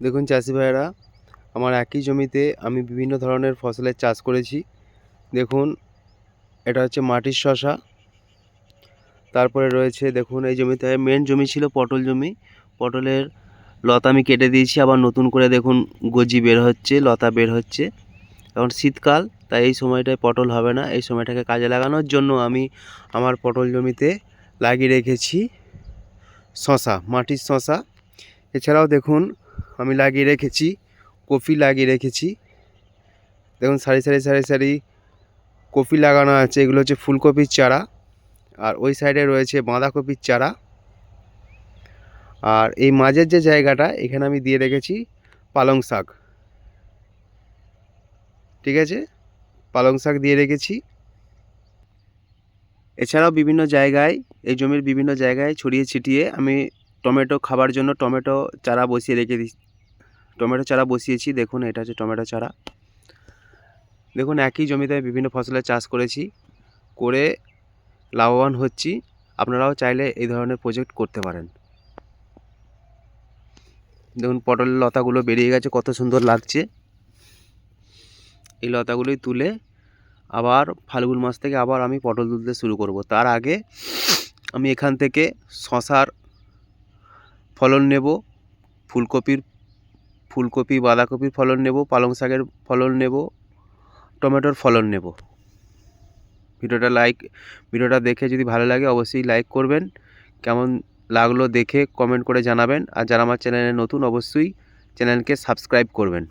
দেখুন চাষি ভাইয়েরা, আমার একই জমিতে আমি বিভিন্ন ধরনের ফসলের চাষ করেছি। দেখুন, এটা হচ্ছে মাটির শশা। তারপরে রয়েছে, দেখুন, এই জমিতে মেন জমি ছিল পটল জমি। পটলের লতা আমি কেটে দিয়েছি, আবার নতুন করে দেখুন গজি বের হচ্ছে, লতা বের হচ্ছে। এখন শীতকাল, তাই এই সময়টায় পটল হবে না। এই সময়টাকে কাজে লাগানোর জন্য আমি আমার পটল জমিতে লাগিয়ে রেখেছি শশা, মাটির শশা। এছাড়াও দেখুন আমি লাগিয়ে রেখেছি কপি লাগিয়ে রেখেছি। দেখুন, সারি সারি সারি সারি কপি লাগানো আছে। এগুলো হচ্ছে ফুলকপির চারা। আর ওই সাইডে রয়েছে বাঁধাকপির চারা। আর এই মাঝের যে জায়গাটা, এখানে আমি দিয়ে রেখেছি পালং শাক। ঠিক আছে? পালং শাক দিয়ে রেখেছি। এছাড়াও বিভিন্ন জায়গায়, এই জমির বিভিন্ন জায়গায় ছড়িয়ে ছিটিয়ে আমি টমেটো খাবার জন্য টমেটো চারা বসিয়ে রেখে টমেটো চারা বসিয়েছি। দেখুন, এটা হচ্ছে টমেটো চারা। দেখুন, একই জমিতে বিভিন্ন ফসলের চাষ করেছি। করে লাভবান হচ্ছি। আপনারাও চাইলে এই ধরনের প্রজেক্ট করতে পারেন। দেখুন, পটলের লতাগুলো বেরিয়ে গেছে, কত সুন্দর লাগছে। এই লতাগুলোই তুলে আবার ফাল্গুন মাস থেকে আবার আমি পটল তুলতে শুরু করব। তার আগে আমি এখান থেকে শশার ফলন নেব, ফুলকপির ফুলকপি, বাঁধাকপির ফলন নেব, পালং শাকের ফলন নেব, টমেটোর ফলন নেব। ভিডিওটা লাইক ভিডিওটা দেখে যদি ভালো লাগে অবশ্যই লাইক করবেন। কেমন লাগল দেখে কমেন্ট করে জানাবেন। আর যারা আমার চ্যানেলে নতুন অবশ্যই চ্যানেলকে সাবস্ক্রাইব করবেন।